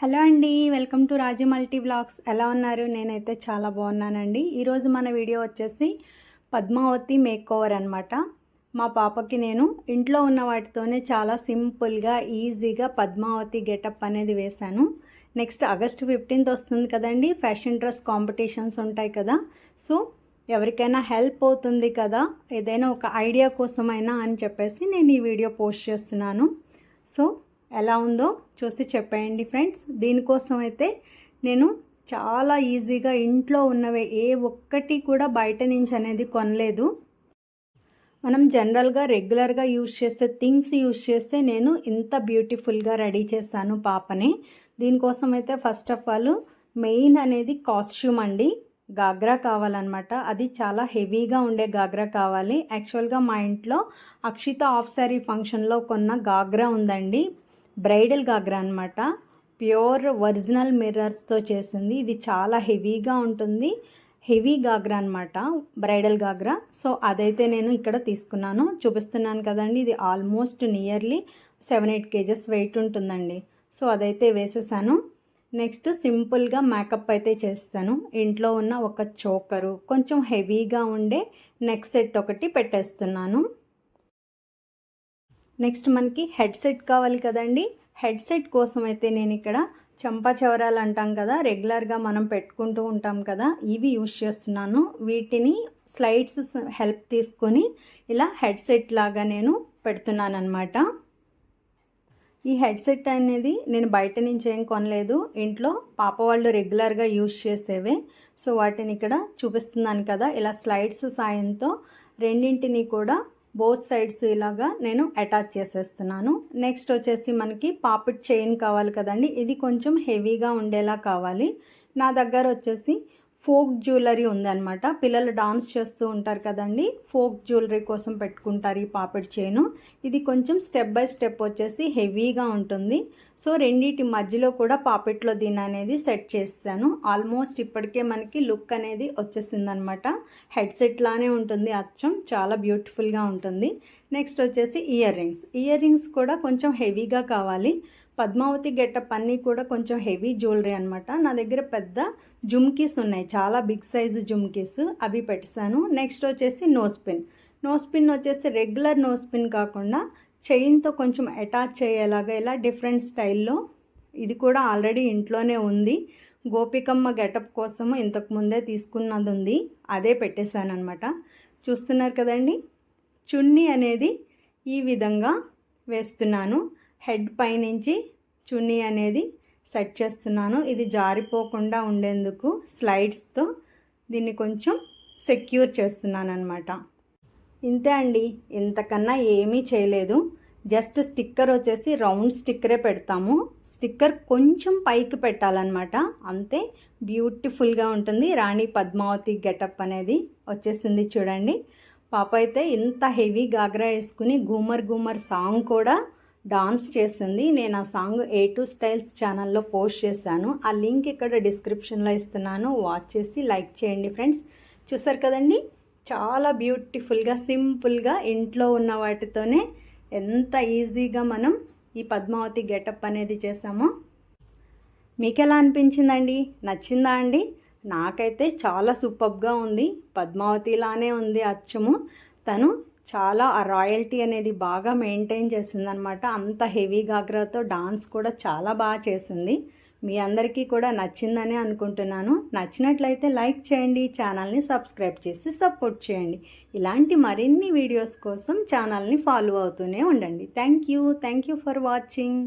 Hello అండి welcome to Raju multi blogs. ఎలా ఉన్నారు? నేనైతే చాలా బాగున్నానండి. ఈరోజు మన వీడియో వచ్చేసి పద్మావతి మేక్ ఓవర్ అనమాట మా పాపకి నేను ఇంట్లో ఉన్న వాటితోనే చాలా సింపుల్గా ఈజీగా పద్మావతి గెటప్ అనేది వేశాను. నెక్స్ట్ ఆగస్ట్ ఫిఫ్టీన్త్ వస్తుంది కదండి ఫ్యాషన్ డ్రెస్ కాంపిటీషన్స్ ఉంటాయి కదా. సో ఎవరికైనా హెల్ప్ అవుతుంది కదా ఏదైనా ఒక ఐడియా కోసమైనా అని చెప్పేసి నేను ఈ వీడియో పోస్ట్ చేస్తున్నాను. సో ఎలా ఉందో చూసి చెప్పేయండి ఫ్రెండ్స్. దీనికోసం అయితే నేను చాలా ఈజీగా ఇంట్లో ఉన్నవే ఏ ఒక్కటి కూడా బయట నుంచి అనేది కొనలేదు. మనం జనరల్గా రెగ్యులర్గా యూజ్ చేసే థింగ్స్ యూజ్ చేస్తే నేను ఇంత బ్యూటిఫుల్గా రెడీ చేస్తాను పాపని. దీనికోసం అయితే ఫస్ట్ ఆఫ్ ఆల్ మెయిన్ అనేది కాస్ట్యూమ్ అండి. గాగ్రా కావాలన్నమాట. అది చాలా హెవీగా ఉండే గాగ్రా కావాలి. యాక్చువల్గా మా ఇంట్లో అక్షిత ఆఫ్ శారీ ఫంక్షన్లో కొన్న గాగ్రా ఉందండి. బ్రైడల్ గాగ్రా అనమాట ప్యూర్ ఒరిజినల్ మిర్రర్స్తో చేసింది. ఇది చాలా హెవీగా ఉంటుంది. హెవీ గాగ్రా అనమాట బ్రైడల్ గాగ్రా సో అదైతే నేను ఇక్కడ తీసుకున్నాను. చూపిస్తున్నాను కదండి ఇది almost nearly seven eight kgs weight ఉంటుందండి. సో అదైతే వేసేసాను. నెక్స్ట్ సింపుల్గా మేకప్ అయితే చేస్తాను. ఇంట్లో ఉన్న ఒక చోకరు కొంచెం హెవీగా ఉండే నెక్ సెట్ ఒకటి పెట్టేస్తున్నాను. నెక్స్ట్ మనకి హెడ్సెట్ కావాలి కదండి. హెడ్సెట్ కోసం అయితే నేను ఇక్కడ చంపా చవరాలు అంటాం కదా రెగ్యులర్గా మనం పెట్టుకుంటూ ఉంటాం కదా ఇవి యూజ్ చేస్తున్నాను. వీటిని స్లైడ్స్ హెల్ప్ తీసుకొని ఇలా హెడ్సెట్ లాగా నేను పెడుతున్నాను అనమాట ఈ హెడ్సెట్ అనేది నేను బయట నుంచి ఏం కొనలేదు. ఇంట్లో పాప వాళ్ళు రెగ్యులర్గా యూజ్ చేసేవే. సో వాటిని ఇక్కడ చూపిస్తున్నాను కదా. ఇలా స్లైడ్స్ సాయంతో రెండింటిని కూడా బోత్ సైడ్స్ ఇలాగా నేను అటాచ్ చేసేస్తున్నాను. నెక్స్ట్ వచ్చేసి మనకి పాపిట్ చైన్ కావాలి కదండి. ఇది కొంచెం హెవీగా ఉండేలా కావాలి. నా దగ్గర వచ్చేసి ఫోక్ జ్యువెలరీ ఉందన్నమాట. పిల్లలు డాన్స్ చేస్తూ ఉంటారు కదండి. ఫోక్ జ్యువెలరీ కోసం పెట్టుకుంటారు ఈ పాపిడ్ చైను. ఇది కొంచెం స్టెప్ బై స్టెప్ వచ్చేసి హెవీగా ఉంటుంది. సో రెండింటి మధ్యలో కూడా పాపిట్లో దీని అనేది సెట్ చేస్తాను. ఆల్మోస్ట్ ఇప్పటికే మనకి లుక్ అనేది వచ్చేసిందనమాట హెడ్సెట్ లానే ఉంటుంది అచ్చం. చాలా బ్యూటిఫుల్గా ఉంటుంది. నెక్స్ట్ వచ్చేసి ఇయర్ రింగ్స్. ఇయర్ రింగ్స్ కూడా కొంచెం హెవీగా కావాలి. పద్మావతి గెటప్ అన్నీ కూడా కొంచెం హెవీ జ్యువెలరీ అనమాట నా దగ్గర పెద్ద జుమ్కీస్ ఉన్నాయి. చాలా బిగ్ సైజు జుమ్కీస్ అవి పెట్టాను నెక్స్ట్ వచ్చేసి నోస్ పిన్. నోస్ పిన్ వచ్చేసి రెగ్యులర్ నోస్ పిన్ కాకుండా చైన్తో కొంచెం అటాచ్ అయ్యేలాగా ఇలా డిఫరెంట్ స్టైల్లో ఇది కూడా ఆల్రెడీ ఇంట్లోనే ఉంది. గోపికమ్మ గెటప్ కోసము ఇంతకు ముందే తీసుకున్నది ఉంది. అదే పెట్టేశాను అనమాట చూస్తున్నారు కదండి? చున్నీ అనేది ఈ విధంగా వేస్తున్నాను. హెడ్ పైనుంచి చున్నీ అనేది సెట్ చేస్తున్నాను. ఇది జారిపోకుండా ఉండేందుకు స్లైడ్స్తో దీన్ని కొంచెం సెక్యూర్ చేస్తున్నాను అనమాట ఇంతే అండి. ఇంతకన్నా ఏమీ చేయలేదు. జస్ట్ స్టిక్కర్ వచ్చేసి రౌండ్ స్టిక్కరే పెడతాము. స్టిక్కర్ కొంచెం పైకి పెట్టాలన్నమాట. అంతే బ్యూటిఫుల్గా ఉంటుంది. రాణి పద్మావతి గెటప్ అనేది వచ్చేసింది చూడండి. పాప అయితే ఇంత హెవీ గాగ్రా వేసుకుని గూమర్ గూమర్ సాంగ్ కూడా డాన్స్ చేసింది. నేను ఆ సాంగ్ ఏ టూ స్టైల్స్ ఛానల్లో పోస్ట్ చేశాను. ఆ లింక్ ఇక్కడ డిస్క్రిప్షన్లో ఇస్తున్నాను. వాచ్ చేసి లైక్ చేయండి ఫ్రెండ్స్. చూసారు కదండి? చాలా బ్యూటిఫుల్గా సింపుల్గా ఇంట్లో ఉన్న వాటితోనే ఎంత ఈజీగా మనం ఈ పద్మావతి గెటప్ అనేది చేసామో మీకు ఎలా అనిపించిందండి? నచ్చిందా అండి? నాకైతే చాలా సూపర్గా ఉంది. పద్మావతిలానే ఉంది అచ్చము. తను చాలా ఆ రాయల్టీ అనేది బాగా మెయింటైన్ చేసిందనమాట. అంత హెవీ గాగ్రాతో డాన్స్ కూడా చాలా బాగా చేసింది. మీ అందరికీ కూడా నచ్చిందని అనుకుంటున్నాను. నచ్చినట్లయితే లైక్ చేయండి ఛానల్ని సబ్స్క్రైబ్ చేసి సపోర్ట్ చేయండి. ఇలాంటి మరిన్ని వీడియోస్ కోసం ఛానల్ని ఫాలో అవుతూనే ఉండండి. Thank you. Thank you for watching.